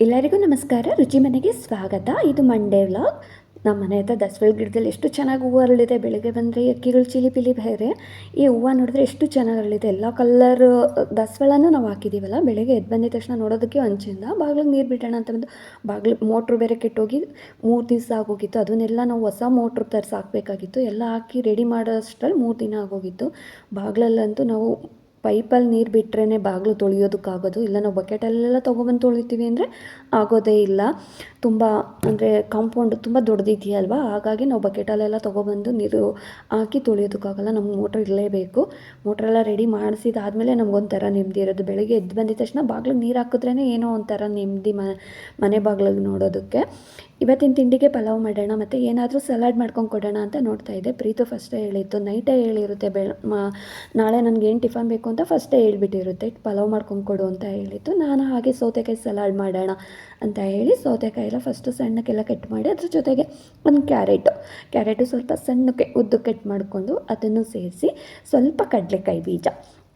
ಎಲ್ಲರಿಗೂ ನಮಸ್ಕಾರ. ರುಚಿ ಮನೆಗೆ ಸ್ವಾಗತ. ಇದು ಮಂಡೇ ವ್ಲಾಗ್ ನಮ್ಮ ಮನೆ ಹತ್ರ ದಸವಳ ಗಿಡದಲ್ಲಿ ಎಷ್ಟು ಚೆನ್ನಾಗಿ ಹೂವು ಅರಳಿದೆ, ಬೆಳಗ್ಗೆ ಬಂದರೆ ಎಕ್ಕಿಗಳು ಚಿಲಿ ಪಿಲಿ ಬೇರೆ. ಈ ಹೂವು ನೋಡಿದ್ರೆ ಎಷ್ಟು ಚೆನ್ನಾಗಿ ಅರಳಿದೆ. ಎಲ್ಲ ಕಲ್ಲರ್ ದಸವಳನೂ ನಾವು ಹಾಕಿದ್ದೀವಲ್ಲ ಬೆಳಗ್ಗೆ ಎದ್ದು ಬಂದಿದ ತಕ್ಷಣ ನೋಡೋದಕ್ಕೆ ಹಂಚಿಂದ ಬಾಗ್ಲಿಗೆ ನೀರು ಬಿಡೋಣ ಅಂತ ಬಂದು ಬಾಗಿಲು ಮೋಟ್ರು ಬೇರೆ ಕೆಟ್ಟೋಗಿ ಮೂರು ದಿವಸ ಆಗೋಗಿತ್ತು. ಅದನ್ನೆಲ್ಲ ನಾವು ಹೊಸ ಮೋಟ್ರ್ ತರಿಸಿ ಹಾಕಬೇಕಾಗಿತ್ತು. ಎಲ್ಲ ಹಾಕಿ ರೆಡಿ ಮಾಡೋ ಅಷ್ಟರಲ್ಲಿ ಮೂರು ದಿನ ಆಗೋಗಿತ್ತು. ಬಾಗಿಲಲ್ಲಂತೂ ನಾವು ಪೈಪಲ್ಲಿ ನೀರು ಬಿಟ್ರೇ ಬಾಗಿಲು ತೊಳೆಯೋದಕ್ಕಾಗೋದು. ಇಲ್ಲ, ನಾವು ಬಕೆಟಲ್ಲೆಲ್ಲ ತೊಗೊಬಂದು ತೊಳಿತೀವಿ ಅಂದರೆ ಆಗೋದೇ ಇಲ್ಲ. ತುಂಬ ಅಂದರೆ ಕಾಂಪೌಂಡ್ ತುಂಬ ದೊಡ್ಡದಿದೆಯಲ್ವಾ? ಹಾಗಾಗಿ ನಾವು ಬಕೆಟಲ್ಲೆಲ್ಲ ತೊಗೊಬಂದು ನೀರು ಹಾಕಿ ತೊಳೆಯೋದಕ್ಕಾಗಲ್ಲ. ನಮ್ಗೆ ಮೋಟ್ರ್ ಇರಲೇಬೇಕು. ಮೋಟ್ರೆಲ್ಲ ರೆಡಿ ಮಾಡಿಸಿದಾದ್ಮೇಲೆ ನಮಗೊಂಥರ ನೆಮ್ಮದಿ ಇರೋದು. ಬೆಳಗ್ಗೆ ಎದ್ದು ಬಂದಿದ ತಕ್ಷಣ ಬಾಗಿಲಿಗೆ ನೀರು ಹಾಕಿದ್ರೇ ಏನೋ ಒಂಥರ ನೆಮ್ಮದಿ ಮನೆ ಬಾಗಿಲಿಗೆ ನೋಡೋದಕ್ಕೆ. ಇವತ್ತಿನ ತಿಂಡಿಗೆ ಪಲಾವ್ ಮಾಡೋಣ, ಮತ್ತು ಏನಾದರೂ ಸಲಾಡ್ ಮಾಡ್ಕೊಂಡು ಕೊಡೋಣ ಅಂತ ನೋಡ್ತಾ ಇದ್ದೆ. ಪ್ರೀತು ಫಸ್ಟೇ ಹೇಳಿತ್ತು, ನೈಟೇ ಹೇಳಿರುತ್ತೆ, ಬೆಳ ನಾಳೆ ನನಗೆ ಏನು ಟಿಫನ್ ಬೇಕು ಅಂತ ಫಸ್ಟೇ ಹೇಳಿಬಿಟ್ಟಿರುತ್ತೆ, ಪಲಾವ್ ಮಾಡ್ಕೊಂಡು ಕೊಡು ಅಂತ ಹೇಳಿತ್ತು. ನಾನು ಹಾಗೆ ಸೌತೆಕಾಯಿ ಸಲಾಡ್ ಮಾಡೋಣ ಅಂತ ಹೇಳಿ ಸೌತೆಕಾಯಿ ಎಲ್ಲ ಫಸ್ಟು ಸಣ್ಣಕ್ಕೆಲ್ಲ ಕಟ್ ಮಾಡಿ, ಅದ್ರ ಜೊತೆಗೆ ಒಂದು ಕ್ಯಾರೆಟು. ಕ್ಯಾರೆಟು ಸ್ವಲ್ಪ ಸಣ್ಣಕ್ಕೆ ಉದ್ದು ಕಟ್ ಮಾಡಿಕೊಂಡು ಅದನ್ನು ಸೇರಿಸಿ ಸ್ವಲ್ಪ ಕಡಲೆಕಾಯಿ ಬೀಜ.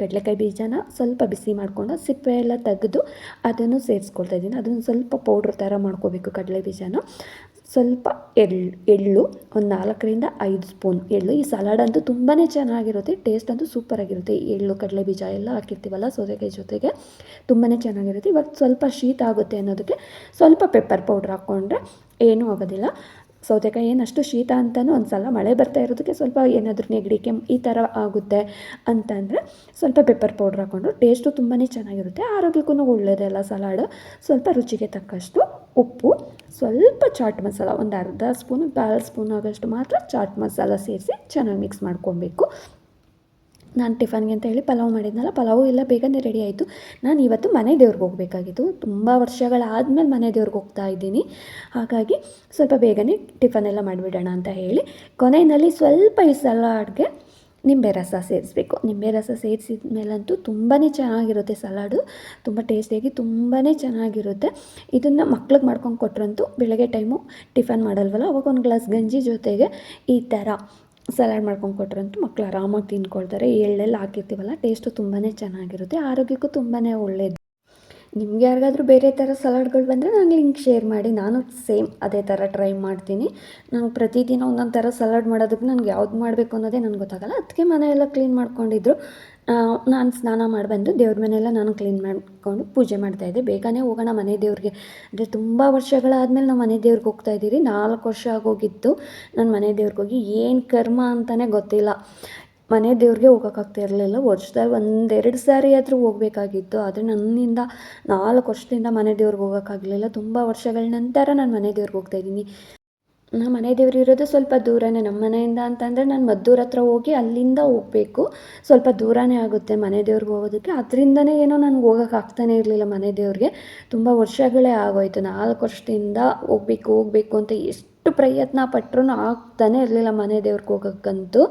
ಕಡಲೆಕಾಯಿ ಬೀಜನ ಸ್ವಲ್ಪ ಬಿಸಿ ಮಾಡಿಕೊಂಡು ಸಿಪ್ಪೆ ಎಲ್ಲ ತೆಗೆದು ಅದನ್ನು ಸೇರಿಸ್ಕೊಳ್ತಾ ಇದ್ದೀನಿ. ಅದನ್ನು ಸ್ವಲ್ಪ ಪೌಡ್ರ್ ಥರ ಮಾಡ್ಕೋಬೇಕು ಕಡಲೆ ಬೀಜನ. ಸ್ವಲ್ಪ ಎಳ್ಳು ಎಳ್ಳು, ಒಂದು ನಾಲ್ಕರಿಂದ ಐದು ಸ್ಪೂನ್ ಎಳ್ಳು. ಈ ಸಲಾಡ್ ಅಂತೂ ತುಂಬಾ ಚೆನ್ನಾಗಿರುತ್ತೆ ಟೇಸ್ಟ್ ಅಂತೂ ಸೂಪರಾಗಿರುತ್ತೆ ಎಳ್ಳು, ಕಡಲೆ ಬೀಜ ಎಲ್ಲ ಹಾಕಿರ್ತೀವಲ್ಲ ಸೌತೆಕಾಯಿ ಜೊತೆಗೆ ತುಂಬಾ ಚೆನ್ನಾಗಿರುತ್ತೆ. ಇವಾಗ ಸ್ವಲ್ಪ ಶೀತ ಆಗುತ್ತೆ ಅನ್ನೋದಕ್ಕೆ ಸ್ವಲ್ಪ ಪೆಪ್ಪರ್ ಪೌಡ್ರ್ ಹಾಕ್ಕೊಂಡ್ರೆ ಏನೂ ಆಗೋದಿಲ್ಲ. ಸೌತೆಕಾಯಿ ಏನಷ್ಟು ಶೀತ ಅಂತಲೂ ಅನ್ಸಲ್ಲ ಮಳೆ ಬರ್ತಾ ಇರೋದಕ್ಕೆ ಸ್ವಲ್ಪ ಏನಾದರೂ ನೆಗಡಿ ಕೆಮ್ಮು ಈ ಥರ ಆಗುತ್ತೆ ಅಂತಂದರೆ ಸ್ವಲ್ಪ ಪೆಪ್ಪರ್ ಪೌಡ್ರ್ ಹಾಕ್ಕೊಂಡು ಟೇಸ್ಟು ತುಂಬಾ ಚೆನ್ನಾಗಿರುತ್ತೆ ಆರೋಗ್ಯಕ್ಕೂ ಒಳ್ಳೆಯದಲ್ಲ ಸಲಾಡ್ ಸ್ವಲ್ಪ ರುಚಿಗೆ ತಕ್ಕಷ್ಟು ಉಪ್ಪು, ಸ್ವಲ್ಪ ಚಾಟ್ ಮಸಾಲ ಒಂದು ಅರ್ಧ ಸ್ಪೂನು ಕಾಲು ಸ್ಪೂನ್ ಆಗೋಷ್ಟು ಮಾತ್ರ ಚಾಟ್ ಮಸಾಲ ಸೇರಿಸಿ ಚೆನ್ನಾಗಿ ಮಿಕ್ಸ್ ಮಾಡ್ಕೊಬೇಕು. ನಾನು ಟಿಫನ್ಗೆ ಅಂತ ಹೇಳಿ ಪಲಾವ್ ಮಾಡಿದ್ನಲ್ಲ, ಪಲಾವು ಎಲ್ಲ ಬೇಗನೆ ರೆಡಿ ಆಯಿತು. ನಾನು ಇವತ್ತು ಮನೆ ದೇವ್ರಿಗೆ ಹೋಗಬೇಕಾಗಿತ್ತು. ತುಂಬ ವರ್ಷಗಳಾದಮೇಲೆ ಮನೆ ದೇವ್ರಿಗೆ ಹೋಗ್ತಾ ಇದ್ದೀನಿ. ಹಾಗಾಗಿ ಸ್ವಲ್ಪ ಬೇಗನೆ ಟಿಫನ್ ಎಲ್ಲ ಮಾಡಿಬಿಡೋಣ ಅಂತ ಹೇಳಿ ಕೊನೆಯಲ್ಲಿ ಸ್ವಲ್ಪ ಈ ಸಲಾಡ್ಗೆ ನಿಂಬೆ ರಸ ಸೇರಿಸ್ಬೇಕು. ನಿಂಬೆ ರಸ ಸೇರಿಸಿದ ಮೇಲಂತೂ ತುಂಬಾ ಚೆನ್ನಾಗಿರುತ್ತೆ ಸಲಾಡು. ತುಂಬ ಟೇಸ್ಟಿಯಾಗಿ ತುಂಬಾ ಚೆನ್ನಾಗಿರುತ್ತೆ. ಇದನ್ನು ಮಕ್ಳಿಗೆ ಮಾಡ್ಕೊಂಡು ಕೊಟ್ರಂತೂ ಬೆಳಗ್ಗೆ ಟೈಮು ಟಿಫನ್ ಮಾಡಲ್ವಲ್ಲ, ಅವಾಗ ಒಂದು ಗ್ಲಾಸ್ ಗಂಜಿ ಜೊತೆಗೆ ಈ ಥರ ಸಲಾಡ್ ಮಾಡ್ಕೊಂಡು ಕೊಟ್ರಂತೂ ಮಕ್ಕಳು ಆರಾಮಾಗಿ ತಿನ್ಕೊಳ್ತಾರೆ ಎಳ್ಳೆಲ್ಲ ಹಾಕಿರ್ತೀವಲ್ಲ ಟೇಸ್ಟು ತುಂಬಾ ಚೆನ್ನಾಗಿರುತ್ತೆ. ಆರೋಗ್ಯಕ್ಕೂ ತುಂಬಾ ಒಳ್ಳೆಯದು ನಿಮ್ಗೆ ಯಾರಿಗಾದ್ರೂ ಬೇರೆ ಥರ ಸಲಾಡ್ಗಳು ಬಂದರೆ ನಾನು ಲಿಂಕ್ ಶೇರ್ ಮಾಡಿ. ನಾನು ಸೇಮ್ ಅದೇ ಥರ ಟ್ರೈ ಮಾಡ್ತೀನಿ. ನಾನು ಪ್ರತಿದಿನ ಒಂದೊಂದು ಥರ ಸಲಾಡ್ ಮಾಡೋದಕ್ಕೆ ನನಗೆ ಯಾವ್ದು ಮಾಡಬೇಕು ಅನ್ನೋದೇ ನನಗೆ ಗೊತ್ತಾಗಲ್ಲ. ಅದಕ್ಕೆ ಮನೆಯೆಲ್ಲ ಕ್ಲೀನ್ ಮಾಡ್ಕೊಂಡಿದ್ರು. ನಾನು ಸ್ನಾನ ಮಾಡಿ ಬಂದು ದೇವ್ರ ಮನೆಯೆಲ್ಲ ನಾನು ಕ್ಲೀನ್ ಮಾಡಿಕೊಂಡು ಪೂಜೆ ಮಾಡ್ತಾಯಿದ್ದೆ ಬೇಗನೆ ಹೋಗೋಣ ಮನೆ ದೇವ್ರಿಗೆ. ಅಂದರೆ ತುಂಬ ವರ್ಷಗಳಾದಮೇಲೆ ನಾವು ಮನೆ ದೇವ್ರಿಗೆ ಹೋಗ್ತಾ ಇದ್ದೀರಿ. ನಾಲ್ಕು ವರ್ಷ ಆಗೋಗಿತ್ತು ನಾನು ಮನೆ ದೇವ್ರಿಗೆ ಹೋಗಿ. ಏನು ಕರ್ಮ ಅಂತಲೇ ಗೊತ್ತಿಲ್ಲ. ಮನೆ ದೇವ್ರಿಗೆ ಹೋಗೋಕ್ಕಾಗ್ತಾ ಇರಲಿಲ್ಲ. ವರ್ಷದಲ್ಲಿ ಒಂದೆರಡು ಸಾರಿ ಆದರೂ ಹೋಗಬೇಕಾಗಿತ್ತು. ಆದರೆ ನನ್ನಿಂದ ನಾಲ್ಕು ವರ್ಷದಿಂದ ಮನೆ ದೇವ್ರಿಗೆ ಹೋಗೋಕ್ಕಾಗಲಿಲ್ಲ ತುಂಬ ವರ್ಷಗಳ ನಂತರ ನಾನು ಮನೆ ದೇವ್ರಿಗೆ ಹೋಗ್ತಾಯಿದ್ದೀನಿ ನಮ್ಮ ಮನೆ ದೇವ್ರು ಇರೋದು ಸ್ವಲ್ಪ ದೂರನೇ, ನಮ್ಮ ಮನೆಯಿಂದ ಅಂತಂದರೆ ನಾನು ಮದ್ದೂರ ಹತ್ರ ಹೋಗಿ ಅಲ್ಲಿಂದ ಹೋಗಬೇಕು. ಸ್ವಲ್ಪ ದೂರನೇ ಆಗುತ್ತೆ ಮನೆ ದೇವ್ರಿಗೆ ಹೋಗೋದಕ್ಕೆ. ಅದರಿಂದನೇ ಏನೋ ನನಗೆ ಹೋಗೋಕೆ ಆಗ್ತಾನೇ ಇರಲಿಲ್ಲ ಮನೆ ದೇವ್ರಿಗೆ. ತುಂಬ ವರ್ಷಗಳೇ ಆಗೋಯ್ತು. ನಾಲ್ಕು ವರ್ಷದಿಂದ ಹೋಗ್ಬೇಕು, ಹೋಗಬೇಕು ಅಂತ ಎಷ್ಟು ಎಷ್ಟು ಪ್ರಯತ್ನ ಪಟ್ಟರು ಆಗ್ತಾನೆ ಇರಲಿಲ್ಲ ಮನೆ ದೇವ್ರಿಗೆ ಹೋಗೋಕ್ಕಂತೂ.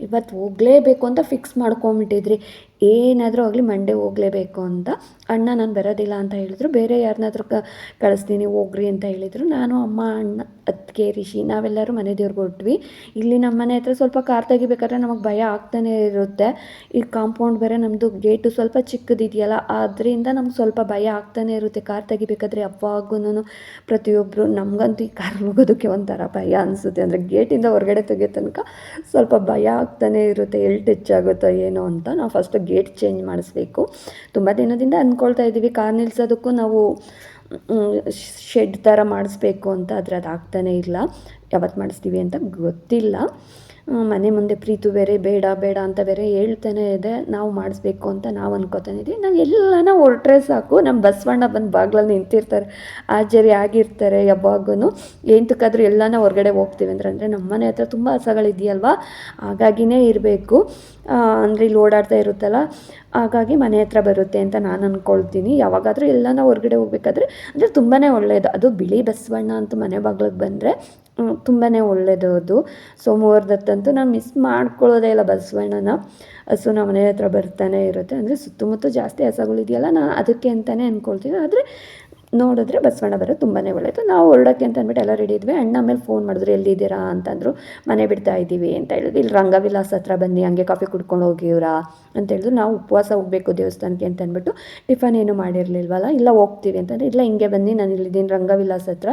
ಇವತ್ತು ಹೋಗಲೇಬೇಕು ಅಂತ ಫಿಕ್ಸ್ ಮಾಡ್ಕೊಂಬಿಟ್ಟಿದ್ರಿ ಏನಾದರೂ ಆಗಲಿ ಮಂಡೇ ಹೋಗಲೇಬೇಕು ಅಂತ ಅಣ್ಣ ನಾನು ಬರೋದಿಲ್ಲ ಅಂತ ಹೇಳಿದ್ರು. ಬೇರೆ ಯಾರನ್ನಾದ್ರೂ ಕ, ಕಳಿಸ್ತೀನಿ ಹೋಗ್ರಿ ಅಂತ ಹೇಳಿದರು. ನಾನು ಅಮ್ಮ, ಅಣ್ಣ, ಅತ್ತಿಗೆ, ರಿಷಿ ನಾವೆಲ್ಲರೂ ಮನೆ ದೇವ್ರಿಗೆ ಹೊಟ್ವಿ ಇಲ್ಲಿ ನಮ್ಮ ಮನೆ ಹತ್ರ ಸ್ವಲ್ಪ ಕಾರ್ ತೆಗಿಬೇಕಾದ್ರೆ ನಮಗೆ ಭಯ ಆಗ್ತಾನೆ ಇರುತ್ತೆ. ಈ ಕಾಂಪೌಂಡ್ ಬೇರೆ ನಮ್ಮದು ಗೇಟು ಸ್ವಲ್ಪ ಚಿಕ್ಕದಿದೆಯಲ್ಲ ಆದ್ದರಿಂದ ನಮ್ಗೆ ಸ್ವಲ್ಪ ಭಯ ಆಗ್ತಾನೆ ಇರುತ್ತೆ. ಕಾರ್ ತೆಗಿಬೇಕಾದ್ರೆ ಯಾವಾಗೂ ಪ್ರತಿಯೊಬ್ಬರು ನಮಗಂತೂ ಈ ಕಾರ್ ಹೋಗೋದಕ್ಕೆ ಒಂಥರ ಭಯ ಅನಿಸುತ್ತೆ. ಅಂದರೆ ಗೇಟಿಂದ ಹೊರಗಡೆ ತೆಗಿಯೋ ತನಕ ಸ್ವಲ್ಪ ಭಯ ಆಗ್ತಾನೆ ಇರುತ್ತೆ. ಎಲ್ಟ್ ಟಚ್ ಆಗುತ್ತೋ ಏನೋ ಅಂತ. ನಾವು ಫಸ್ಟ್ ಗೇಟ್ ಚೇಂಜ್ ಮಾಡಿಸ್ಬೇಕು. ತುಂಬ ದಿನದಿಂದ ಅಂದ್ಕೊಳ್ತಾ ಇದ್ದೀವಿ. ಕಾರ್ ನಿಲ್ಸೋದಕ್ಕೂ ನಾವು ಶೆಡ್ ಥರ ಮಾಡಿಸ್ಬೇಕು ಅಂತ ಆದರೆ ಅದು ಆಗ್ತಾನೇ ಇಲ್ಲ. ಯಾವತ್ತು ಮಾಡಿಸ್ತೀವಿ ಅಂತ ಗೊತ್ತಿಲ್ಲ. ಮನೆ ಮುಂದೆ ಪ್ರೀತು ಬೇರೆ, ಬೇಡ ಬೇಡ ಅಂತ ಬೇರೆ ಹೇಳ್ತಾನೆ ಇದೆ. ನಾವು ಮಾಡಿಸ್ಬೇಕು ಅಂತ ನಾವು ಅನ್ಕೋತಾನೆ ಇದ್ದೀವಿ ನಾವು ಎಲ್ಲನ ಹೊರಟ್ರೆ ಸಾಕು. ನಮ್ಮ ಬಸವಣ್ಣ ಬಂದು ಬಾಗ್ಲಲ್ಲಿ ನಿಂತಿರ್ತಾರೆ. ಆಜರಿ ಆಗಿರ್ತಾರೆ ಯಾವಾಗೂ ಎಂತಕ್ಕಾದ್ರೂ ಎಲ್ಲನ ಹೊರಗಡೆ ಹೋಗ್ತೀವಿ ಅಂದ್ರೆ, ಅಂದರೆ ನಮ್ಮ ಮನೆ ಹತ್ರ ತುಂಬ ಹಸಗಳಿದೆಯಲ್ವಾ ಹಾಗಾಗಿನೇ ಇರಬೇಕು. ಅಂದರೆ ಇಲ್ಲಿ ಓಡಾಡ್ತಾ ಇರುತ್ತಲ್ಲ, ಹಾಗಾಗಿ ಮನೆ ಹತ್ರ ಬರುತ್ತೆ ಅಂತ ನಾನು ಅಂದ್ಕೊಳ್ತೀನಿ ಯಾವಾಗಾದರೂ ಎಲ್ಲನ ಹೊರಗಡೆ ಹೋಗ್ಬೇಕಾದ್ರೆ, ಅಂದರೆ ತುಂಬಾ ಒಳ್ಳೆಯದು ಅದು ಬಿಳಿ ಬಸವಣ್ಣ ಅಂತ ಮನೆ ಬಾಗ್ಲಿಗೆ ಬಂದರೆ ತುಂಬಾ ಒಳ್ಳೆಯದು ಅದು. ಸೋಮವಾರದತ್ತಂತೂ ನಾನು ಮಿಸ್ ಮಾಡ್ಕೊಳ್ಳೋದೇ ಇಲ್ಲ ಬಸವಣ್ಣನ. ಹಸು ನಮ್ಮ ಮನೆ ಹತ್ರ ಬರ್ತಾನೆ ಇರುತ್ತೆ. ಅಂದರೆ ಸುತ್ತಮುತ್ತ ಜಾಸ್ತಿ ಹಸಗಳಿದೆಯಲ್ಲ ನಾನು ಅದಕ್ಕೆ ಅಂತಲೇ ಅಂದ್ಕೊಳ್ತೀನಿ ಆದರೆ ನೋಡಿದ್ರೆ ಬಸವಣ್ಣ ಬರೋದು ತುಂಬಾ ಒಳ್ಳೆಯದು ನಾವು ಹೊರಡೋಕ್ಕೆ ಅಂತ ಅಂದ್ಬಿಟ್ಟು ಎಲ್ಲ ರೆಡಿ ಇದ್ವಿ. ಅಣ್ಣ ಆಮೇಲೆ ಫೋನ್ ಮಾಡಿದ್ರು ಎಲ್ಲಿದ್ದೀರಾ ಅಂತಂದರು, ಮನೆ ಬಿಡ್ತಾ ಇದ್ದೀವಿ ಅಂತ ಹೇಳಿದ್ರು. ಇಲ್ಲಿ ರಂಗವಿಲಾಸ ಹತ್ರ ಬನ್ನಿ, ಹಂಗೆ ಕಾಫಿ ಕುಡ್ಕೊಂಡು ಹೋಗಿವ್ರಾ ಅಂತ ಹೇಳಿದ್ರು. ನಾವು ಉಪವಾಸ ಹೋಗಬೇಕು ದೇವಸ್ಥಾನಕ್ಕೆ ಅಂತ ಅಂದ್ಬಿಟ್ಟು ಟಿಫನ್ ಏನು ಮಾಡಿರಲಿಲ್ವಲ್ಲ, ಇಲ್ಲ ಹೋಗ್ತೀವಿ ಅಂತಂದರೆ, ಇಲ್ಲ ಹಿಂಗೆ ಬನ್ನಿ, ನಾನು ಇಲ್ಲಿದ್ದೀನಿ ರಂಗವಿಲಾಸ ಹತ್ರ.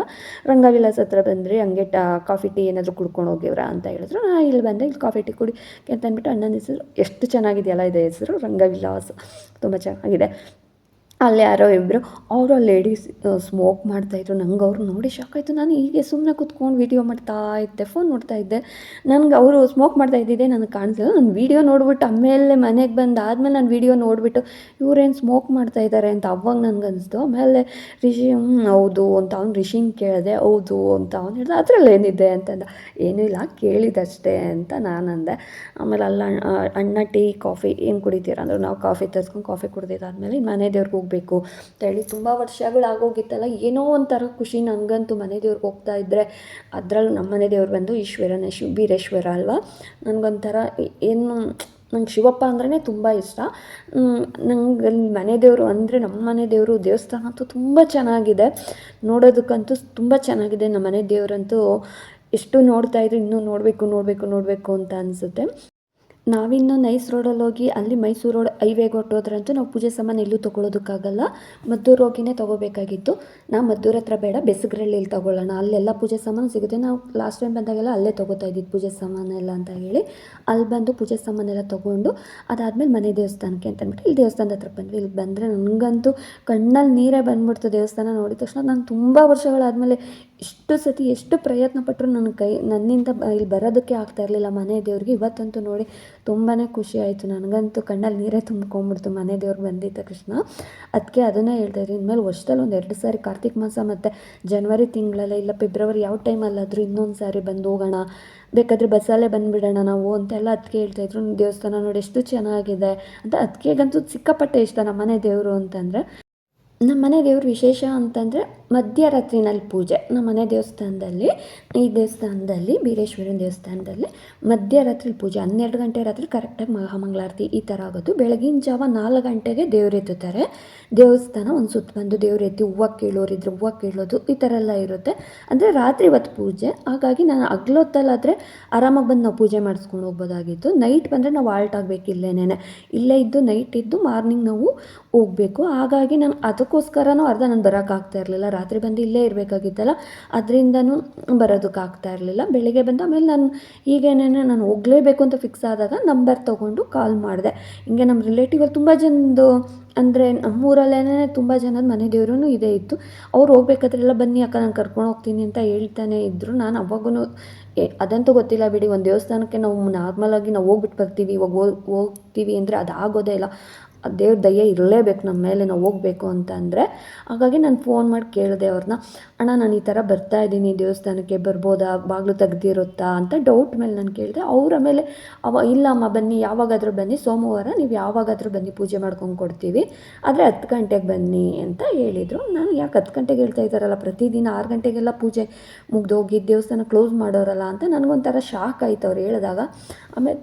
ರಂಗವಿಲಾಸ ಹತ್ರ ಬಂದರೆ ಹಂಗೆ ಟಾ ಕಾಫಿ ಟೀ ಏನಾದರೂ ಕುಡ್ಕೊಂಡು ಹೋಗಿವ್ರಾ ಅಂತ ಹೇಳಿದ್ರು. ನಾನು ಇಲ್ಲಿ ಬಂದೆ, ಇಲ್ಲಿ ಕಾಫಿ ಟೀ ಕುಡಿ ಅಂತ ಅಂದ್ಬಿಟ್ಟು ಅಣ್ಣನ ಹೆಸರು ಎಷ್ಟು ಚೆನ್ನಾಗಿದೆಯಲ್ಲ, ಇದೆ ಹೆಸರು ರಂಗವಿಲಾಸ. ತುಂಬ ಚೆನ್ನಾಗಿದೆ. ಅಲ್ಲಿ ಯಾರೋ ಇಬ್ಬರು ಅವರು ಲೇಡೀಸ್ ಸ್ಮೋಕ್ ಮಾಡ್ತಾಯಿದ್ರು ನಂಗೆ ಅವರು ನೋಡಿ ಶಾಕ್ ಆಯಿತು. ನಾನು ಹೀಗೆ ಸುಮ್ಮನೆ ಕೂತ್ಕೊಂಡು ವೀಡಿಯೋ ಮಾಡ್ತಾ ಇದ್ದೆ ಫೋನ್ ನೋಡ್ತಾ ಇದ್ದೆ. ನನಗೆ ಅವರು ಸ್ಮೋಕ್ ಮಾಡ್ತಾ ಇದ್ದಿದ್ದೆ ನನಗೆ ಕಾಣಿಸಿಲ್ಲ ನಾನು ವೀಡಿಯೋ ನೋಡ್ಬಿಟ್ಟು ಆಮೇಲೆ ಮನೆಗೆ ಬಂದು ಆದಮೇಲೆ ನಾನು ವೀಡಿಯೋ ನೋಡಿಬಿಟ್ಟು, ಇವರೇನು ಸ್ಮೋಕ್ ಮಾಡ್ತಾ ಇದ್ದಾರೆ ಅಂತ ಅವಾಗ ನನಗೆ ಅನಿಸ್ತು. ಆಮೇಲೆ ರಿಷಿ ಹ್ಞೂ ಹೌದು, ಅಂತ ಅವ್ನು ರಿಷಿಂಗ್ ಕೇಳಿದೆ, ಹೌದು, ಅಂತ ಅವ್ನು ಹೇಳಿದೆ, ಅದರಲ್ಲಿ ಏನಿದೆ? ಅಂತಂದ. ಏನೂ ಇಲ್ಲ, ಕೇಳಿದಷ್ಟೇ, ಅಂತ ನಾನು ಅಂದೆ. ಆಮೇಲೆ ಅಲ್ಲ, ಅಣ್ಣ- ಟೀ, ಕಾಫಿ ಏನು ಕುಡಿತೀರ? ಅಂದ್ರೆ, ನಾವು ಕಾಫಿ ತರಿಸ್ಕೊಂಡು ಕಾಫಿ ಕುಡ್ದಿದ್ದಾದ್ಮೇಲೆ ಮನೆ ದೇವ್ರಿಗೆ ಹೋಗಬೇಕು. ಅಂತ ಹೇಳಿ ತುಂಬ ವರ್ಷಗಳಾಗೋಗಿತ್ತಲ್ಲ, ಏನೋ ಒಂಥರ ಖುಷಿ ನನಗಂತೂ ಮನೆ ದೇವ್ರಿಗೆ ಹೋಗ್ತಾ ಇದ್ದರೆ ಅದರಲ್ಲೂ ನಮ್ಮ ಮನೆ ದೇವ್ರು ಬಂದು ಈಶ್ವರನೇ ಶಿವ ಬೀರೇಶ್ವರ ಅಲ್ವಾ? ನನಗೊಂಥರ ಏನು, ನಂಗೆ ಶಿವಪ್ಪ ಅಂದ್ರೇ ತುಂಬ ಇಷ್ಟ. ನಂಗೆ ಅಲ್ಲಿ ಮನೆ ದೇವರು ಅಂದರೆ ನಮ್ಮ ಮನೆ ದೇವರು ದೇವಸ್ಥಾನ ಅಂತೂ ತುಂಬ ಚೆನ್ನಾಗಿದೆ. ನೋಡೋದಕ್ಕಂತೂ ತುಂಬ ಚೆನ್ನಾಗಿದೆ. ನಮ್ಮ ಮನೆ ದೇವರಂತೂ ಎಷ್ಟು ನೋಡ್ತಾ ಇದ್ರೆ ಇನ್ನೂ ನೋಡಬೇಕು ನೋಡಬೇಕು ನೋಡಬೇಕು ಅಂತ ಅನಿಸುತ್ತೆ. ನಾವಿನ್ನು ನೈಸ್ ರೋಡಲ್ಲಿ ಹೋಗಿ ಅಲ್ಲಿ ಮೈಸೂರು ರೋಡ್ ಹೈವೇಗೆ ಹೊಟ್ಟೋದ್ರಂತೂ ನಾವು ಪೂಜೆ ಸಾಮಾನು ಎಲ್ಲೂ ತೊಗೊಳೋದಕ್ಕಾಗಲ್ಲ. ಮದ್ದೂರು ಹೋಗಿನೇ ತೊಗೋಬೇಕಾಗಿತ್ತು. ನಾವು ಮದ್ದೂರು ಹತ್ರ ಬೇಡ ಬೆಸಗ್ರಳ್ಳಿಲಿ ತೊಗೊಳ್ಳೋಣ. ಅಲ್ಲೆಲ್ಲ ಪೂಜೆ ಸಾಮಾನು ಸಿಗುತ್ತೆ. ನಾವು ಲಾಸ್ಟ್ ಟೈಮ್ ಬಂದಾಗೆಲ್ಲ ಅಲ್ಲೇ ತೊಗೋತಾ ಇದ್ದಿದ್ದು ಪೂಜೆ ಸಾಮಾನೆಲ್ಲ ಅಂತ ಹೇಳಿ. ಅಲ್ಲಿ ಬಂದು ಪೂಜೆ ಸಾಮಾನೆಲ್ಲ ತೊಗೊಂಡು, ಅದಾದಮೇಲೆ ಮನೆ ದೇವಸ್ಥಾನಕ್ಕೆ ಅಂತ ಅಂದ್ಬಿಟ್ಟು ಇಲ್ಲಿ ದೇವಸ್ಥಾನದ ಹತ್ರ ಬಂದ್ವಿ. ಇಲ್ಲಿ ಬಂದರೆ ನನಗಂತೂ ಕಣ್ಣಲ್ಲಿ ನೀರೇ ಬಂದ್ಬಿಡ್ತು ದೇವಸ್ಥಾನ ನೋಡಿದ ತಕ್ಷಣ. ನಾನು ತುಂಬ ವರ್ಷಗಳಾದಮೇಲೆ ಎಷ್ಟು ಸತಿ ಎಷ್ಟು ಪ್ರಯತ್ನ ಪಟ್ಟರು ನನ್ನ ಕೈ, ನನ್ನಿಂದ ಇಲ್ಲಿ ಬರೋದಕ್ಕೆ ಆಗ್ತಾ ಇರಲಿಲ್ಲ ಮನೆ ದೇವ್ರಿಗೆ. ಇವತ್ತಂತೂ ನೋಡಿ ತುಂಬಾ ಖುಷಿ ಆಯಿತು. ನನಗಂತೂ ಕಣ್ಣಲ್ಲಿ ನೀರೇ ತುಂಬ್ಕೊಂಬಿಡ್ತು ಮನೆ ದೇವ್ರು ಬಂದಿದ್ದ ತಕ್ಷಣ ಅದಕ್ಕೆ ಅದನ್ನೇ ಹೇಳ್ತಾ ಇದ್ದೀನಿ. ಇನ್ಮೇಲೆ ವರ್ಷದಲ್ಲಿ ಒಂದು ಎರಡು ಸಾರಿ ಕಾರ್ತಿಕ್ ಮಾಸ ಮತ್ತು ಜನವರಿ ತಿಂಗಳಲ್ಲ ಇಲ್ಲ ಫೆಬ್ರವರಿ ಯಾವ ಟೈಮಲ್ಲಾದರೂ ಇನ್ನೊಂದು ಸಾರಿ ಬಂದು ಹೋಗೋಣ. ಬೇಕಾದರೆ ಬಸ್ಸಲ್ಲೇ ಬಂದುಬಿಡೋಣ ನಾವು ಅಂತೆಲ್ಲ ಅದಕ್ಕೆ ಹೇಳ್ತಾಯಿದ್ರು ದೇವಸ್ಥಾನ ನೋಡಿ ಎಷ್ಟು ಚೆನ್ನಾಗಿದೆ ಅಂತ ಅದಕ್ಕೆಗಂತೂ ಸಿಕ್ಕಾಪಟ್ಟೆ ಇಷ್ಟ ನಮ್ಮ ಮನೆ ದೇವರು ಅಂತಂದರೆ. ನಮ್ಮ ಮನೆ ದೇವ್ರ ವಿಶೇಷ ಅಂತಂದರೆ ಮಧ್ಯರಾತ್ರಿನಲ್ಲಿ ಪೂಜೆ. ನಮ್ಮ ಮನೆ ದೇವಸ್ಥಾನದಲ್ಲಿ, ಈ ದೇವಸ್ಥಾನದಲ್ಲಿ, ಬೀರೇಶ್ವರನ ದೇವಸ್ಥಾನದಲ್ಲಿ ಮಧ್ಯರಾತ್ರಿ ಪೂಜೆ. ಹನ್ನೆರಡು ಗಂಟೆ ರಾತ್ರಿ ಕರೆಕ್ಟಾಗಿ ಮಹಾಮಂಗಳಾರತಿ ಈ ಥರ ಆಗೋದು. ಬೆಳಗಿನ ಜಾವ ನಾಲ್ಕು ಗಂಟೆಗೆ ದೇವ್ರು ಎತ್ತುತ್ತಾರೆ. ದೇವಸ್ಥಾನ ಒಂದು ಸುತ್ತ ಬಂದು ದೇವ್ರು ಎತ್ತಿ ಹೂವು ಕೇಳೋರಿದ್ರೆ ಹೂವು ಕೇಳೋದು, ಈ ಥರ ಎಲ್ಲ ಇರುತ್ತೆ. ಅಂದರೆ ರಾತ್ರಿ ಹೊತ್ತು ಪೂಜೆ. ಹಾಗಾಗಿ ನಾನು ಹಗ್ಲೊತ್ತಲ್ಲಾದರೆ ಆರಾಮಾಗಿ ಬಂದು ನಾವು ಪೂಜೆ ಮಾಡಿಸ್ಕೊಂಡು ಹೋಗ್ಬೋದಾಗಿತ್ತು. ನೈಟ್ ಬಂದರೆ ನಾವು ಆಲ್ಟ್ ಆಗಬೇಕು ಇಲ್ಲೇನೇ ಇಲ್ಲೇ ಇದ್ದು ನೈಟ್ ಇದ್ದು ಮಾರ್ನಿಂಗ್ ನಾವು ಹೋಗಬೇಕು. ಹಾಗಾಗಿ ನಾನು ಅದಕ್ಕೋಸ್ಕರನೂ ಅರ್ಧ ನಾನು ಬರೋಕ್ಕಾಗ್ತಾ ಇರಲಿಲ್ಲ. ರಾತ್ರಿ ಬಂದು ಇಲ್ಲೇ ಇರಬೇಕಾಗಿತ್ತಲ್ಲ, ಅದರಿಂದನೂ ಬರೋದಕ್ಕಾಗ್ತಾ ಇರಲಿಲ್ಲ. ಬೆಳಿಗ್ಗೆ ಬಂದು ಆಮೇಲೆ ನಾನು ಈಗೇನೇನೋ ನಾನು ಹೋಗಲೇಬೇಕು ಅಂತ ಫಿಕ್ಸ್ ಆದಾಗ ನಂಬರ್ ತೊಗೊಂಡು ಕಾಲ್ ಮಾಡಿದೆ. ಹಿಂಗೆ ನಮ್ಮ ರಿಲೇಟಿವಲ್ಲಿ ತುಂಬ ಜನದು ಅಂದರೆ ನಮ್ಮೂರಲ್ಲೇ ತುಂಬ ಜನದ ಮನೆ ದೇವ್ರೂ ಇದೇ ಇತ್ತು. ಅವ್ರು ಹೋಗ್ಬೇಕಾದ್ರೆಲ್ಲ ಬನ್ನಿ ಅಕ್ಕ, ನಾನು ಕರ್ಕೊಂಡು ಹೋಗ್ತೀನಿ ಅಂತ ಹೇಳ್ತಾನೆ ಇದ್ದರು ನಾನು ಅವಾಗೂ ಅದಂತೂ ಗೊತ್ತಿಲ್ಲ ಬಿಡಿ, ಒಂದು ದೇವಸ್ಥಾನಕ್ಕೆ ನಾವು ನಾರ್ಮಲಾಗಿ ನಾವು ಹೋಗ್ಬಿಟ್ಟು ಬರ್ತೀವಿ, ಇವಾಗ ಹೋಗ್ತೀವಿ ಅಂದರೆ ಅದು ಆಗೋದೇ ಇಲ್ಲ. ದೇವ್ರ ದಯೆ ಇರಲೇಬೇಕು, ನಮ್ಮ ಮೇಲೆ ನಾವು ಹೋಗಬೇಕು ಅಂತ ಅಂದರೆ, ಹಾಗಾಗಿ ನಾನು ಫೋನ್ ಮಾಡಿ ಕೇಳಿದೆ ಅವ್ರನ್ನ ಅಣ್ಣ, ನಾನು ಈ ಥರ ಬರ್ತಾ ಇದ್ದೀನಿ, ದೇವಸ್ಥಾನಕ್ಕೆ ಬರ್ಬೋದಾ? ಬಾಗಿಲು ತೆಗ್ದಿರುತ್ತಾ? ಅಂತ ಡೌಟ್ ಮೇಲೆ ನಾನು ಕೇಳಿದೆ, ಅವರ ಮೇಲೆ, ಅವ ಇಲ್ಲ ಅಮ್ಮ ಬನ್ನಿ, ಯಾವಾಗಾದರೂ ಬನ್ನಿ, ಸೋಮವಾರ ನೀವು ಯಾವಾಗಾದರೂ ಬನ್ನಿ, ಪೂಜೆ ಮಾಡ್ಕೊಂಡು ಕೊಡ್ತೀವಿ, ಆದರೆ ಹತ್ತು ಗಂಟೆಗೆ ಬನ್ನಿ, ಅಂತ ಹೇಳಿದರು. ನಾನು ಯಾಕೆ ಹತ್ತು ಗಂಟೆಗೆ ಹೇಳ್ತಾ ಇದ್ದಾರಲ್ಲ, ಪ್ರತಿದಿನ ಆರು ಗಂಟೆಗೆಲ್ಲ ಪೂಜೆ ಮುಗ್ದೋಗಿ ದೇವಸ್ಥಾನ ಕ್ಲೋಸ್ ಮಾಡೋರಲ್ಲ ಅಂತ ನನಗೊಂಥರ ಶಾಕ್ ಆಯ್ತು ಅವ್ರು ಹೇಳಿದಾಗ. ಆಮೇಲೆ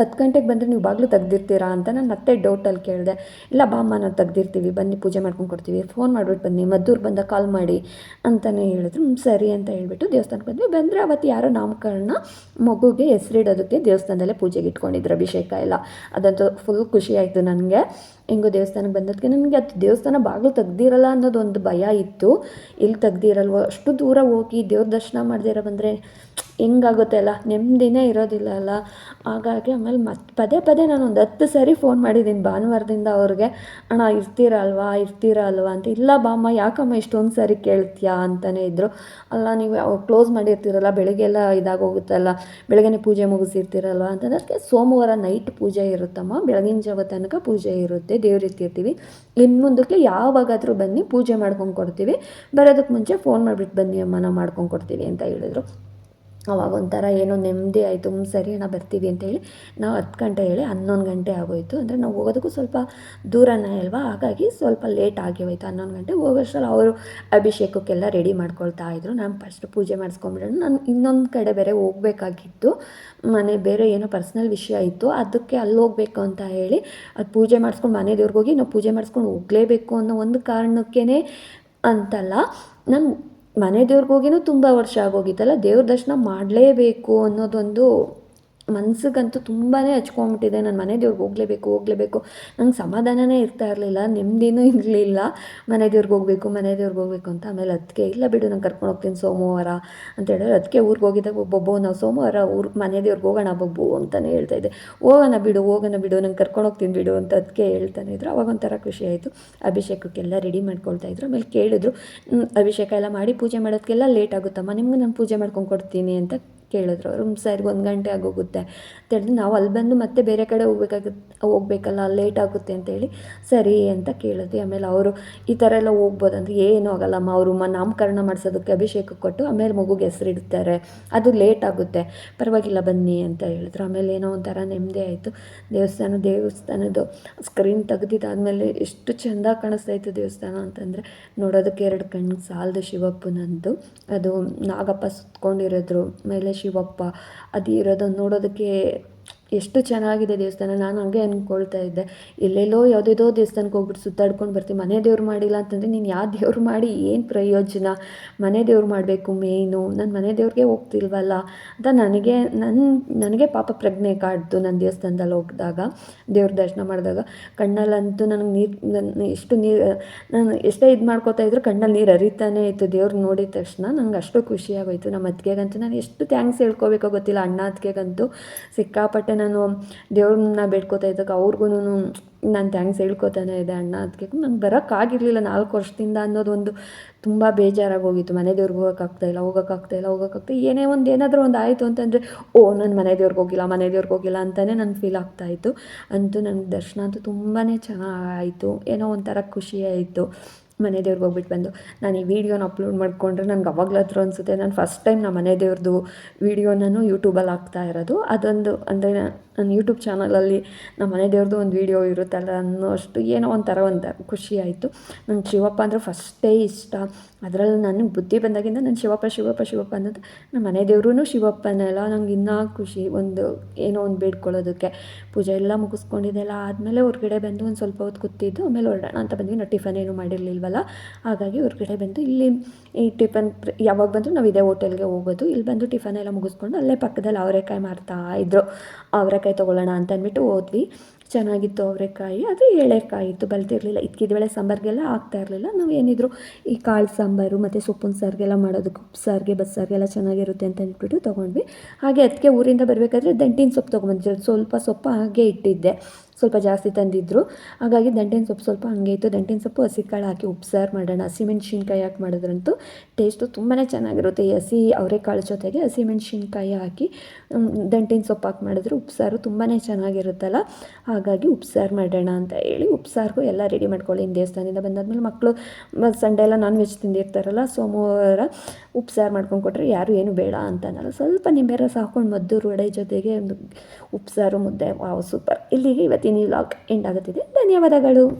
ಹತ್ತು ಗಂಟೆಗೆ ಬಂದರೆ ನೀವು ಬಾಗಿಲು ತೆಗ್ದಿರ್ತೀರಾ ಅಂತ ನಾನು ಮತ್ತೆ ಡೌಟಲ್ಲಿ ಕೇಳಿದೆ, ಇಲ್ಲ ಬಾಮ್ಮ ನಾವು ತೆಗ್ದಿರ್ತೀವಿ, ಬನ್ನಿ ಪೂಜೆ ಮಾಡ್ಕೊಂಡು ಕೊಡ್ತೀವಿ ಫೋನ್ ಮಾಡಿಬಿಟ್ಟು ಬನ್ನಿ, ಮದ್ದೂರು ಬಂದ ಕಾಲ್ ಮಾಡಿ ಅಂತಲೇ ಹೇಳಿದ್ರು. ಸರಿ ಅಂತ ಹೇಳಿಬಿಟ್ಟು ದೇವಸ್ಥಾನಕ್ಕೆ ಬಂದ್ವಿ. ಬಂದರೆ ಅವತ್ತು ಯಾರೋ ನಾಮಕರಣ ಮಗುಗೆ ಹೆಸರಿಡೋದಕ್ಕೆ ದೇವಸ್ಥಾನದಲ್ಲೇ ಪೂಜೆಗೆ ಇಟ್ಕೊಂಡಿದ್ರು ಅಭಿಷೇಕ ಎಲ್ಲ. ಅದಂತೂ ಫುಲ್ ಖುಷಿ ಆಯಿತು ನನಗೆ. ಹೆಂಗೋ ದೇವಸ್ಥಾನಕ್ಕೆ ಬಂದದಕ್ಕೆ ನನಗೆ ಅದು ದೇವಸ್ಥಾನ ಬಾಗಿಲು ತೆಗ್ದಿರಲ್ಲ ಅನ್ನೋದು ಒಂದು ಭಯ ಇತ್ತು. ಇಲ್ಲಿ ತೆಗ್ದಿರಲ್ವೋ ಅಷ್ಟು ದೂರ ಹೋಗಿ ದೇವ್ರ ದರ್ಶನ ಮಾಡ್ದಿರ ಬಂದರೆ ಹೆಂಗಾಗುತ್ತೆ ಅಲ್ಲ? ನೆಮ್ಮದಿನೇ ಇರೋದಿಲ್ಲ ಅಲ್ಲ? ಹಾಗಾಗಿ ಆಮೇಲೆ ಮತ್ತೆ ಪದೇ ಪದೇ ನಾನು ಒಂದು ಹತ್ತು ಸರಿ ಫೋನ್ ಮಾಡಿದ್ದೀನಿ ಭಾನುವಾರದಿಂದ ಅವ್ರಿಗೆ. ಅಣ್ಣ, ಇರ್ತೀರ ಅಲ್ವಾ? ಇರ್ತೀರ ಅಲ್ವಾ? ಅಂತ. ಇಲ್ಲ ಬಾಮ್ಮ, ಯಾಕಮ್ಮ ಇಷ್ಟೊಂದು ಸರಿ ಕೇಳ್ತೀಯಾ? ಅಂತಲೇ ಇದ್ದರು ಅಲ್ಲ, ನೀವು ಕ್ಲೋಸ್ ಮಾಡಿರ್ತೀರಲ್ಲ? ಬೆಳಗ್ಗೆಲ್ಲ ಇದಾಗೋಗುತ್ತಲ್ಲ ಬೆಳಗ್ಗೆನೇ ಪೂಜೆ ಮುಗಿಸಿರ್ತೀರಲ್ವ? ಅಂತಂದಕ್ಕೆ ಸೋಮವಾರ ನೈಟ್ ಪೂಜೆ ಇರುತ್ತಮ್ಮ. ಬೆಳಗಿನ ಜಾವ ತನಕ ಪೂಜೆ ಇರುತ್ತೆ. ದೇವ್ರು ಇರ್ತಿರ್ತೀವಿ. ಇನ್ನು ಮುಂದಕ್ಕೆ ಯಾವಾಗಾದರೂ ಬನ್ನಿ, ಪೂಜೆ ಮಾಡ್ಕೊಂಡು ಕೊಡ್ತೀವಿ. ಬರೋದಕ್ಕೆ ಮುಂಚೆ ಫೋನ್ ಮಾಡಿಬಿಟ್ಟು ಬನ್ನಿ ಅಮ್ಮ, ನಾವು ಮಾಡ್ಕೊಂಡು ಕೊಡ್ತೀವಿ ಅಂತ ಹೇಳಿದರು. ಅವಾಗ ಒಂಥರ ಏನೋ ನೆಮ್ಮದಿ ಆಯಿತು ಹ್ಞೂ ಸರಿ ಅಣ್ಣ, ಬರ್ತೀವಿ ಅಂತ ಹೇಳಿ ನಾವು ಹತ್ತು ಗಂಟೆ ಹೇಳಿ ಹನ್ನೊಂದು ಗಂಟೆ ಆಗೋಯಿತು. ಅಂದರೆ ನಾವು ಹೋಗೋದಕ್ಕೂ ಸ್ವಲ್ಪ ದೂರನೇ ಅಲ್ವಾ? ಹಾಗಾಗಿ ಸ್ವಲ್ಪ ಲೇಟ್ ಆಗಿ ಹೋಯ್ತು. ಹನ್ನೊಂದು ಗಂಟೆ ಹೋಗೋಷ್ಟರಲ್ಲಿ ಅವರು ಅಭಿಷೇಕಕ್ಕೆಲ್ಲ ರೆಡಿ ಮಾಡ್ಕೊಳ್ತಾ ಇದ್ರು. ನಾನು ಫಸ್ಟ್ ಪೂಜೆ ಮಾಡಿಸ್ಕೊಂಬಿಡೋಣ. ನಾನು ಇನ್ನೊಂದು ಕಡೆ ಬೇರೆ ಹೋಗಬೇಕಾಗಿತ್ತು. ಮನೆ ಬೇರೆ ಏನೋ ಪರ್ಸ್ನಲ್ ವಿಷಯ ಇತ್ತು. ಅದಕ್ಕೆ ಅಲ್ಲಿ ಹೋಗಬೇಕು ಅಂತ ಹೇಳಿ ಅದು ಪೂಜೆ ಮಾಡಿಸ್ಕೊಂಡು ಮನೆ ದೇವ್ರಿಗೆ ಹೋಗಿ ನಾವು ಪೂಜೆ ಮಾಡಿಸ್ಕೊಂಡು ಹೋಗಲೇಬೇಕು ಅನ್ನೋ ಒಂದು ಕಾರಣಕ್ಕೇ ಅಂತಲ್ಲ. ನಮ್ಮ ಮನೆ ದೇವ್ರಿಗೆ ಹೋಗಿನೂ ತುಂಬ ವರ್ಷ ಆಗೋಗಿತ್ತಲ್ಲ ದೇವ್ರ ದರ್ಶನ ಮಾಡಲೇಬೇಕು ಅನ್ನೋದೊಂದು ಮನ್ಸಿಗಂತೂ ತುಂಬಾ ಹಚ್ಕೊಂಬಿಟ್ಟಿದೆ. ನಾನು ಮನೆ ದೇವ್ರಿಗೆ ಹೋಗಲೇಬೇಕು ಹೋಗಲೇಬೇಕು. ನಂಗೆ ಸಮಾಧಾನನೇ ಇರ್ತಾ ಇರಲಿಲ್ಲ ನೆಮ್ಮದಿನೂ ಇರಲಿಲ್ಲ. ಮನೆ ದೇವ್ರಿಗೆ ಹೋಗಬೇಕು ಮನೆ ದೇವ್ರಿಗೆ ಹೋಗಬೇಕು ಅಂತ ಆಮೇಲೆ ಅದಕ್ಕೆ ಇಲ್ಲ ಬಿಡು ನಾನು ಕರ್ಕೊಂಡು ಹೋಗ್ತೀನಿ ಸೋಮವಾರ ಅಂತ ಹೇಳಿದ್ರೆ ಅದಕ್ಕೆ ಊರಿಗೆ ಹೋಗಿದ್ದಾಗ ಒಬ್ಬೊಬ್ಬ ನಾವು ಸೋಮವಾರ ಊರು ಮನೆ ದೇವ್ರಿಗೆ ಹೋಗೋಣ ಬಬ್ಬು ಅಂತಲೇ ಹೇಳ್ತಾ ಇದ್ದೆ. ಹೋಗೋಣ ಬಿಡು ಹೋಗೋಣ ಬಿಡು, ನಂಗೆ ಕರ್ಕೊಂಡು ಹೋಗ್ತೀನಿ ಬಿಡು ಅಂತ ಅದಕ್ಕೆ ಹೇಳ್ತಾನೆ ಇದ್ರು. ಅವಾಗ ಒಂಥರ ಖುಷಿ ಆಯಿತು. ಅಭಿಷೇಕಕ್ಕೆಲ್ಲ ರೆಡಿ ಮಾಡ್ಕೊಳ್ತಾ ಇದ್ರು. ಆಮೇಲೆ ಕೇಳಿದ್ರು ಅಭಿಷೇಕ ಎಲ್ಲ ಮಾಡಿ ಪೂಜೆ ಮಾಡೋದಕ್ಕೆಲ್ಲ ಲೇಟ್ ಆಗುತ್ತಮ್ಮ. ನಿಮ್ಗೆ ನಾನು ಪೂಜೆ ಮಾಡ್ಕೊಂಡು ಕೊಡ್ತೀನಿ ಅಂತ ಕೇಳಿದ್ರು. ಅವರು ಸರಿ, ಒಂದು ಗಂಟೆ ಆಗೋಗುತ್ತೆ. ಅಂತ ಹೇಳಿದ್ರು. ನಾವು ಅಲ್ಲಿ ಬಂದು ಮತ್ತೆ ಬೇರೆ ಕಡೆ ಹೋಗ್ಬೇಕಾಗುತ್ತೆ ಹೋಗ್ಬೇಕಲ್ಲ, ಲೇಟ್ ಆಗುತ್ತೆ ಅಂತೇಳಿ ಸರಿ ಅಂತ ಕೇಳಿದ್ವಿ. ಆಮೇಲೆ ಅವರು, ಈ ಥರ ಎಲ್ಲ ಹೋಗ್ಬೋದು ಅಂದರೆ ಏನೂ ಆಗೋಲ್ಲಮ್ಮ ಅವರು ಮ, ನಾಮಕರಣ ಮಾಡಿಸೋದಕ್ಕೆ ಅಭಿಷೇಕ ಕೊಟ್ಟು ಆಮೇಲೆ ಮಗುಗೆ ಹೆಸರಿಡ್ತಾರೆ. ಅದು ಲೇಟ್ ಆಗುತ್ತೆ. ಪರವಾಗಿಲ್ಲ, ಬನ್ನಿ ಅಂತ ಹೇಳಿದ್ರು. ಆಮೇಲೆ ಏನೋ ಒಂಥರ ನೆಮ್ಮದಿ ಆಯಿತು. ದೇವಸ್ಥಾನ, ದೇವಸ್ಥಾನದ್ದು ಸ್ಕ್ರೀನ್ ತೆಗೆದಿದ್ದಾದಮೇಲೆ ಎಷ್ಟು ಚೆಂದ ಕಾಣಿಸ್ತಾ ಇತ್ತು ದೇವಸ್ಥಾನ ಅಂತಂದರೆ, ನೋಡೋದಕ್ಕೆ ಎರಡು ಕಣ್ಣು ಸಾಲದು ಶಿವಪ್ಪನಂದು ಅದು ನಾಗಪ್ಪ ಸುತ್ಕೊಂಡಿರೋದ್ರು. ಮೇಲೆ ಶಿವಪ್ಪ ಅದು ಇರೋದನ್ನು ನೋಡೋದಕ್ಕೆ ಎಷ್ಟು ಚೆನ್ನಾಗಿದೆ ದೇವಸ್ಥಾನ, ನಾನು ಹಂಗೆ ಅಂದ್ಕೊಳ್ತಾ ಇದ್ದೆ. ಎಲ್ಲೆಲ್ಲೋ ಯಾವುದೇದೋ ದೇವಸ್ಥಾನಕ್ಕೆ ಹೋಗ್ಬಿಟ್ಟು ಸುತ್ತಾಡ್ಕೊಂಡು ಬರ್ತೀವಿ. ಮನೆ ದೇವ್ರು ಮಾಡಿಲ್ಲ ಅಂತಂದರೆ ನೀನು ಯಾವ ದೇವ್ರು ಮಾಡಿ ಏನು ಪ್ರಯೋಜನ? ಮನೆ ದೇವ್ರು ಮಾಡಬೇಕು ಮೇಯ್ನು. ನಾನು ಮನೆ ದೇವ್ರಿಗೆ ಹೋಗ್ತಿಲ್ವಲ್ಲ? ಅಂತ ನನಗೆ ನನ್ನ ನನಗೆ ಪಾಪ ಪ್ರಜ್ಞೆ ಕಾಡ್ತು ನಾನು ದೇವಸ್ಥಾನದಲ್ಲಿ ಹೋಗಿದಾಗ, ದೇವ್ರ ದರ್ಶನ ಮಾಡಿದಾಗ. ಕಣ್ಣಲ್ಲಂತೂ ನನಗೆ ನೀರು ನನ್ನ ಎಷ್ಟು ನೀರು, ನಾನು ಎಷ್ಟೇ ಇದು ಮಾಡ್ಕೋತಾ ಇದ್ರು ಕಣ್ಣಲ್ಲಿ ನೀರು ಹರಿತಾನೇ ಇತ್ತು. ದೇವ್ರು ನೋಡಿದ ತಕ್ಷಣ ನಂಗೆ ಅಷ್ಟು ಖುಷಿಯಾಗೋಯ್ತು. ನಮ್ಮ ಅತ್ತಿಗೆಗಂತೂ ನಾನು ಎಷ್ಟು ಥ್ಯಾಂಕ್ಸ್ ಹೇಳ್ಕೋಬೇಕೋ ಗೊತ್ತಿಲ್ಲ. ಅಣ್ಣ ಅತ್ತಿಗೆಗಂತೂ ಸಿಕ್ಕಾಪಟ್ಟೆ ನಾನು ದೇವ್ರನ್ನ ಬೇಡ್ಕೋತಾ ಇದ್ದಾಗ ಅವ್ರಿಗೂ ನಾನು ಥ್ಯಾಂಕ್ಸ್ ಹೇಳ್ಕೊತಾನೆ ಇದೆ ಅಣ್ಣ ಅದಕ್ಕೆ ನಂಗೆ ಬರೋಕ್ಕಾಗಿರಲಿಲ್ಲ ನಾಲ್ಕು ವರ್ಷದಿಂದ ಅನ್ನೋದು ಒಂದು ತುಂಬ ಬೇಜಾರಾಗೋಗಿತ್ತು. ಮನೆ ದೇವ್ರಿಗೆ ಹೋಗೋಕ್ಕಾಗ್ತಾಯಿಲ್ಲ ಹೋಗೋಕ್ಕಾಗ್ತಾಯಿಲ್ಲ ಹೋಗೋಕ್ಕಾಗ್ತಾ ಏನೇ ಒಂದು ಏನಾದರೂ ಒಂದು ಆಯಿತು ಅಂತಂದರೆ, ಓ ನಾನು ಮನೆ ದೇವ್ರಿಗೆ ಹೋಗಿಲ್ಲ, ಮನೆ ದೇವ್ರಿಗೆ ಹೋಗಿಲ್ಲ ಅಂತಲೇ ನನಗೆ ಫೀಲ್ ಆಗ್ತಾಯಿತ್ತು ಅಂತೂ ನನಗೆ ದರ್ಶನ ಅಂತೂ ತುಂಬಾ ಚೆನ್ನಾಗಾಯಿತು ಏನೋ ಒಂಥರ ಖುಷಿ ಆಯಿತು. ಮನೆ ದೇವ್ರಿಗೆ ಹೋಗ್ಬಿಟ್ಟು ಬಂದು, ನಾನು ಈ ವಿಡಿಯೋನ ಅಪ್ಲೋಡ್ ಮಾಡಿಕೊಂಡ್ರೆ ನನಗೆ ಅವಾಗಲಾದ್ರೂ ಅನಿಸುತ್ತೆ. ನಾನು ಫಸ್ಟ್ ಟೈಮ್ ನಮ್ಮ ಮನೆ ದೇವ್ರದ್ದು ವೀಡಿಯೋ ನಾನು ಯೂಟ್ಯೂಬಲ್ಲಿ ಹಾಕ್ತಾ ಇರೋದು. ಅದೊಂದು ಅಂದರೆ ನನ್ನ ಯೂಟ್ಯೂಬ್ ಚಾನಲಲ್ಲಿ ನಮ್ಮ ಮನೆ ದೇವ್ರದ್ದು ಒಂದು ವೀಡಿಯೋ ಇರುತ್ತಲ್ಲ ಅನ್ನೋ ಅಷ್ಟು ಏನೋ ಒಂಥರ ಒಂದು ಖುಷಿ ಆಯಿತು. ನಂಗೆ ಶಿವಪ್ಪ ಅಂದರೆ ಫಸ್ಟೇ ಇಷ್ಟ. ಅದರಲ್ಲೂ ನನಗೆ ಬುದ್ಧಿ ಬಂದಾಗಿಂದ ನಾನು ಶಿವಪ್ಪ ಶಿವಪ್ಪ ಶಿವಪ್ಪ ಅನ್ನೋದು ನಮ್ಮ ಮನೆ ದೇವ್ರೂ ಶಿವಪ್ಪನೆಲ್ಲ ನಂಗೆ ಇನ್ನೂ ಖುಷಿ ಒಂದು ಏನೋ ಒಂದು ಬೇಡ್ಕೊಳ್ಳೋದಕ್ಕೆ. ಪೂಜೆ ಎಲ್ಲ ಮುಗಿಸ್ಕೊಂಡಿದ್ದೆಲ್ಲ ಆದಮೇಲೆ ಹೊರಗಡೆ ಬಂದು ಒಂದು ಸ್ವಲ್ಪ ಹೊತ್ತು ಕೂತಿದ್ದು, ಆಮೇಲೆ ಹೊರಡೋಣ ಅಂತ ಬಂದ್ವಿ. ನಾವು ಟಿಫನ್ ಏನು ಮಾಡಿರಲಿಲ್ವಲ್ಲ, ಹಾಗಾಗಿ ಹೊರಗಡೆ ಬಂದು ಇಲ್ಲಿ ಈ ಟಿಫನ್ ಯಾವಾಗ ಬಂದರೂ ನಾವು ಇದೇ ಹೋಟೆಲ್ಗೆ ಹೋಗೋದು. ಇಲ್ಲಿ ಬಂದು ಟಿಫನ್ ಎಲ್ಲ ಮುಗಿಸ್ಕೊಂಡು ಅಲ್ಲೇ ಪಕ್ಕದಲ್ಲಿ ಅವರೆಕಾಯಿ ಮಾರ್ತಾ ಇದ್ದರು ಅವರೆಕಾಯಿ ತೊಗೊಳ್ಳೋಣ ಅಂತ ಅಂದ್ಬಿಟ್ಟು ಹೋದ್ವಿ. ಚೆನ್ನಾಗಿತ್ತು ಅವರೆಕಾಯಿ, ಆದರೆ ಎಳೆಕಾಯಿ ಇತ್ತು, ಬಲ್ತಿರಲಿಲ್ಲ. ಇದ್ಕಿದ ವೇಳೆ ಸಾಂಬಾರಿಗೆಲ್ಲ ಆಗ್ತಾ ಇರಲಿಲ್ಲ. ನಾವು ಏನಿದ್ರು ಈ ಕಾಳು ಸಾಂಬಾರು ಮತ್ತು ಸೊಪ್ಪಿನ ಸಾರಿಗೆಲ್ಲ ಮಾಡೋದಕ್ಕೆ ಉಪ್ಸಾರಿಗೆ ಬಸ್ಸಾರಿಗೆಲ್ಲ ಚೆನ್ನಾಗಿರುತ್ತೆ ಅಂತ ಅಂದ್ಬಿಟ್ಟು ತೊಗೊಂಡ್ವಿ. ಹಾಗೆ ಅದಕ್ಕೆ ಊರಿಂದ ಬರಬೇಕಾದ್ರೆ ದಂಟಿನ ಸೊಪ್ಪು ತೊಗೊಂಬಂದಿರೋದು ಸ್ವಲ್ಪ ಸೊಪ್ಪು ಹಾಗೆ ಇಟ್ಟಿದ್ದೆ. ಸ್ವಲ್ಪ ಜಾಸ್ತಿ ತಂದಿದ್ದರು ಹಾಗಾಗಿ ದಂಟಿನ ಸೊಪ್ಪು ಸ್ವಲ್ಪ ಹಂಗೆ ಇತ್ತು. ದಂಟಿನ ಸೊಪ್ಪು ಹಸಿ ಕಾಳು ಹಾಕಿ ಉಪ್ಸಾರು ಮಾಡೋಣ. ಹಸಿಮೆಣ್ಸಿನ್ಕಾಯಿ ಹಾಕಿ ಮಾಡಿದ್ರಂತೂ ಟೇಸ್ಟು ತುಂಬಾ ಚೆನ್ನಾಗಿರುತ್ತೆ. ಈ ಹಸಿ ಅವರೆಕಾಳು ಜೊತೆಗೆ ಹಸಿಮೆಣ್ಸಿನ್ಕಾಯಿ ಹಾಕಿ ದಂಟಿನ ಸೊಪ್ಪು ಹಾಕಿ ಮಾಡಿದ್ರೆ ಉಪ್ಸಾರು ತುಂಬಾ ಚೆನ್ನಾಗಿರುತ್ತಲ್ಲ. ಹಾಗಾಗಿ ಉಪ್ಸಾರು ಮಾಡೋಣ ಅಂತ ಹೇಳಿ ಉಪ್ಸಾರಿಗೂ ಎಲ್ಲ ರೆಡಿ ಮಾಡ್ಕೊಳ್ಳಿ. ದೇವಸ್ಥಾನದಿಂದ ಬಂದಾದ್ಮೇಲೆ ಮಕ್ಕಳು ಸಂಡೆ ಎಲ್ಲ ನಾನ್ ವೆಜ್ ತಿಂದಿರ್ತಾರಲ್ಲ, ಸೋಮವಾರ ಉಪ್ಸಾರು ಮಾಡ್ಕೊಂಡು ಕೊಟ್ಟರೆ ಯಾರು ಏನು ಬೇಡ ಅಂತನಲ್ಲ. ಸ್ವಲ್ಪ ನಿಂಬೆ ರಸ ಹಾಕ್ಕೊಂಡು ಮದ್ದೂರು ವಡೆ ಜೊತೆಗೆ ಒಂದು ಉಪ್ಸಾರು ಮುದ್ದೆ. ವಾವ್ ಸೂಪರ್ ಇಲ್ಲಿಗೆ ಇವತ್ತಿನ ಈ ವ್ಲಾಗ್ ಎಂಡ್ ಆಗುತ್ತಿದೆ. ಧನ್ಯವಾದಗಳು.